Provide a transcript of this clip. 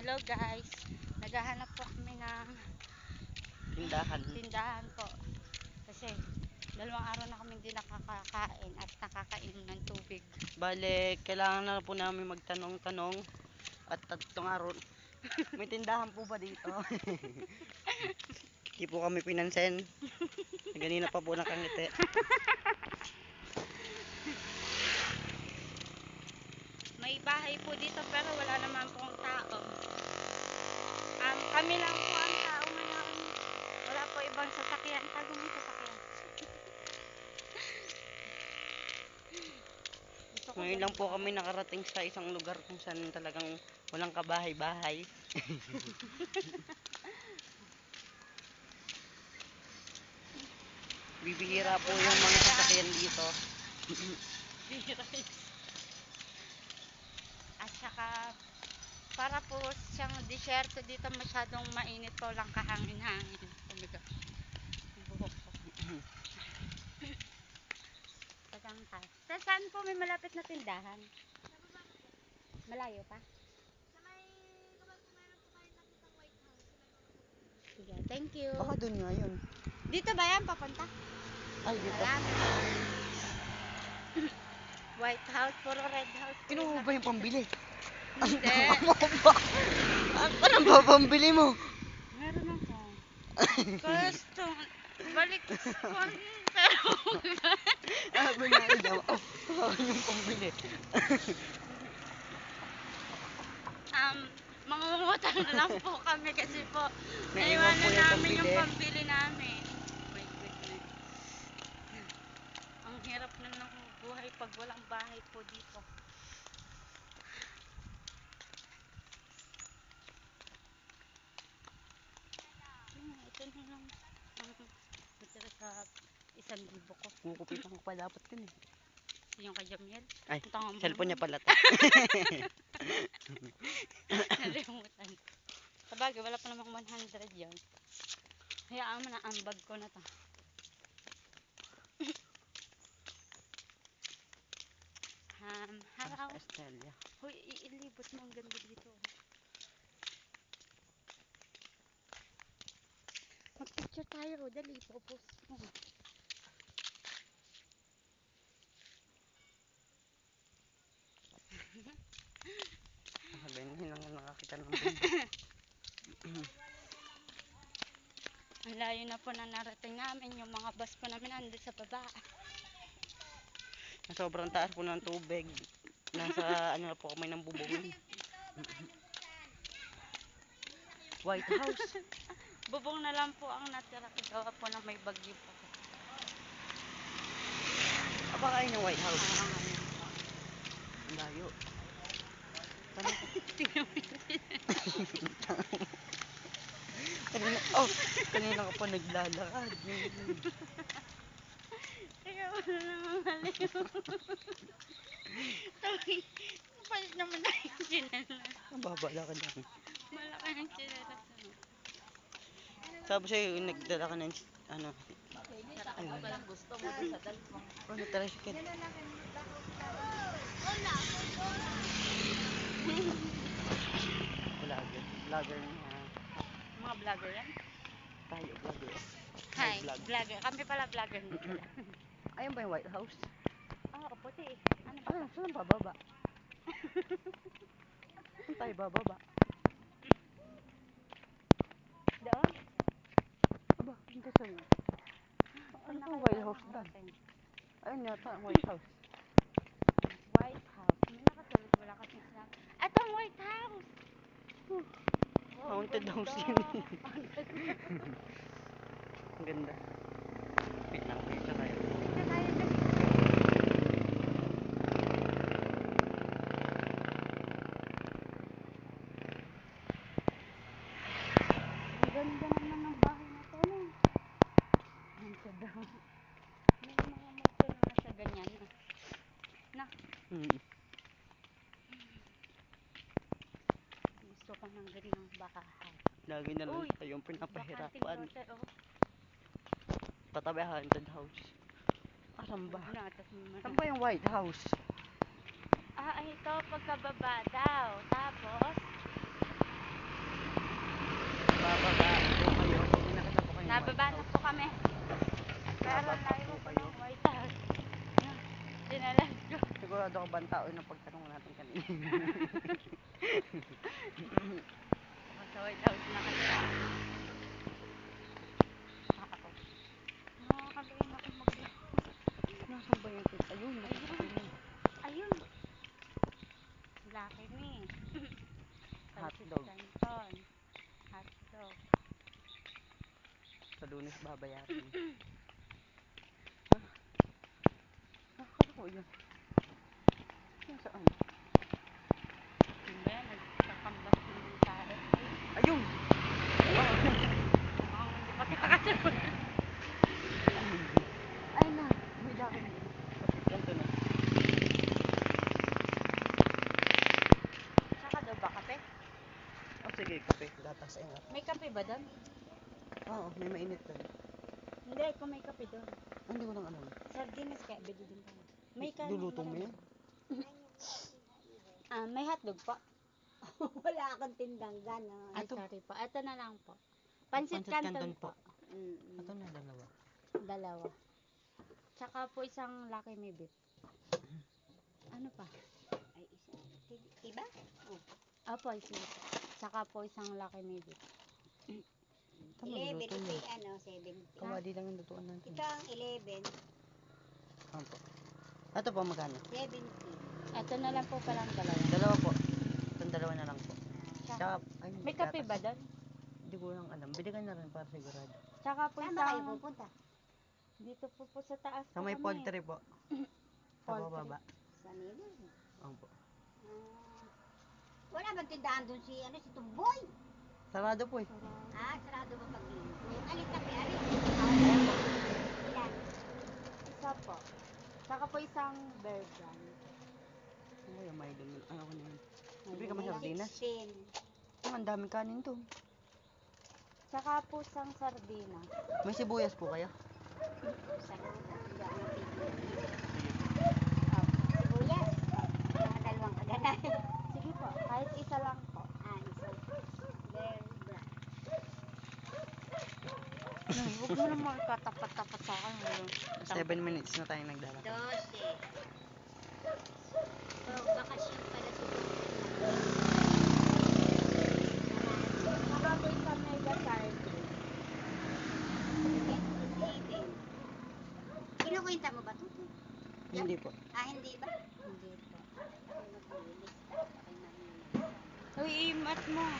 Hello guys. Naghahanap po kami ng Tindahan. tindahan po. Kasi dalawang araw na kami hindi nakakakain at nakakainom ng tubig. Bale, kailangan na po namin magtanong-tanong at tatlong araw. May tindahan po ba dito? Hindi po kami pinansin. Ganina pa po nakangiti. May bahay po dito pero wala naman kami lang po ang tao ngayon. Wala po ibang sasakyan. Tago mo sasakyan. Ngayon lang po kami nakarating sa isang lugar kung saan talagang walang kabahay-bahay. Bibihira po yung mga sasakyan dito. At saka, para po siyang disyerto dito masyadong mainit po lang kahangin-hangin. Tayo. Sa saan po may malapit na tindahan? Malayo pa? Sige, thank you. Baka doon nga yun. Dito ba yan papunta? Ay, dito. White House, puro red house. Kinuha ba yung pambili? Hindi. Ano ba? Ano ba pambili mo? Meron ako. Gusto. Balik ko. Pero, Ah, ba na ito? Oh, yung pambili. um, mangungutang na lang po kami kasi po, Naiwan naiwanan yung namin yung pambili. namin. Ang hirap na ng buhay pag walang bahay po dito. Hmm, ito na lang. Ang matira sa isang libo ko. Kukupitan ko pa dapat yun eh. Yung kay Jamiel. Ay, Ang cellphone niya pala to. Nalimutan. Sabagay, wala pa namang 100 yan. Hayaan mo na, ambag ko na to. um, haraw. Estrella. Hoy, iilibot mo ang ganda dito. Mag-picture tayo. Dali, popost mo. Sabi niya lang nakakita ng bundok. Ang layo na po na narating namin. Yung mga bus po namin nandun sa baba. Sobrang taas po ng tubig. Nasa ano na po kami ng bubong. White House. Bubong na lang po ang natira kagawa po na may bagyo po. Aba kayo ng White House. Ah, ngayon. Ang layo. Tingnan mo yun. Oh, kanina ka pa naglalakad. Ikaw na naman maliw. Sabi, palit naman tayo yung chinelas. Nababala ka lang. Malaki ang chinelas. Ano? Sabi sa'yo, nagdala ka ng, ano, ano, Parang gusto mo sa dalawang. ano, tricycle. Vlogger. Vlogger na. Vlogger yan? Tayo, vlogger. Hi, vlog. vlogger. Kami pala vlogger. Ayun ba yung White House? Oo, puti. Ano ba? Ah, saan bababa? Saan tayo bababa? Doon? Aba, hindi sa'yo. Ano ba White House ba? Ayun yata ang White House. White House. May nakasalit. Wala kasi sinabi. Ito ang White House! Wow, Haunted house yun. Ang ganda. Wait lang, kailangan ng ganyang bahay. Lagi na lang Uy, tayong pinapahirapan. Bakante water, oh. Tatabi haunted house. Asan ba? Asan ba yung White House? Ah, ito pagkababa daw. Tapos? Bababa po kayo. Pag nakita po Nababa na po kami. Pero layo po kayo. White House. Dinalas ko. Sigurado ko ba ang tao na pagtanong kanina? Masaway daw na kasi. Nakakagayin ako maglaro. Nasaan ba yung tita? Ayun, Ayun. Ayun. Laki ni. Hotdog. Canton. Hotdog. Sa lunes babayaran. Nakakala ko yun. Yung saan? Yun ba yan? Nagkakambas ng tayo. Ayun! Mukhang hindi pa kakasunod. Ay na! May dami. Ganito na. Saka daw ba kape? Oh, sige, kape. Gatas ay nga. May kape ba doon? Oo, may mainit doon. Hindi, kung may kape doon. Ah, Hindi ko lang alam. Sardinas kaya, bili din tayo. May kanin. Luluto mo yan? Ah, may hotdog po. Wala akong tindang gano'n. Ay, Ato. sorry po. Ito na lang po. Pansit Pancit canton canton po. po. Mm, Ito na dalawa. Dalawa. Tsaka po isang laki may beef. Ano pa? Ay, isa. Iba? Oh. Apo, isa. Tsaka po isang laki may beef. Tama, 11, luto ito mo. yung ano, 70. Kawadi lang yung lutuan natin. Ito ang 11, Ano po? Ito po, magkano? 70. Ito na lang po palang dalawa. Dalawa po. Itong dalawa na lang po. Tsaka, ay, may kape ba doon? Hindi ko lang alam. Bili ka na rin para sigurado. Tsaka po Saan ba kayo isang... pupunta? Dito po po sa taas Sa po may kami. poultry po. Sa Poultry. bababa. Sa nila. Ano po. Ah, wala bang tindahan doon si, ano, si Tumboy? Sarado po eh. Ah, sarado ba pag linggo? Alin? Ayan po. Ilan? Isa po. Tsaka po isang brand. Ay, may dumi. Ano ko na yun. Bili ka masarap. Sardinas? 16. Ah, ang daming kanin to. Tsaka po isang sardinas. May sibuyas po kayo? Ako napipili. Ah, Sibuyas. Dalawang kaganay. Kahit isa lang po. ah, isa. Bear bra. Huwag mo naman katapat-tapat sa akin. Seven minutes na tayo naglalakad. 12. So, bakasyon pala si Saka po isang mega sardine. Kinukwenta mo ba ito? Hindi po. Ah, hindi ba? Uy, imat mo.